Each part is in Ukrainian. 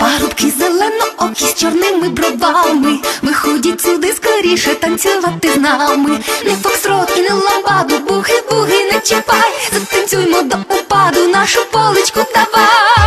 Парубки зеленоокі з чорними бровами. Виходять сюди скоріше танцювати з нами. Не фоксрот і не ламбаду, бухи-буги, не чіпай. Затанцюймо до упаду, нашу поличку давай.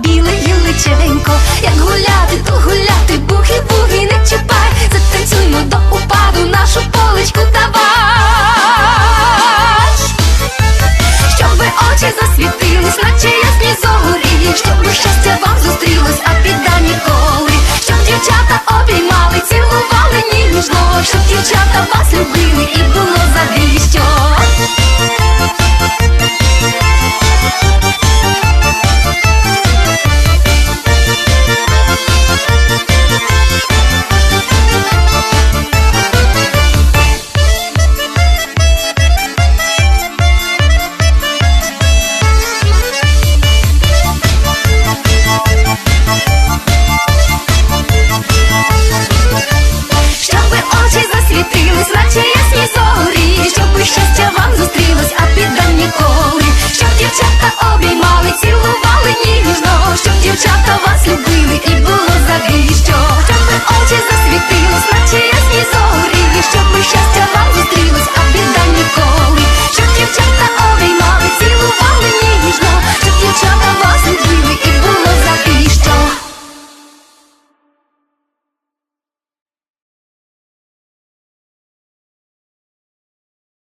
білий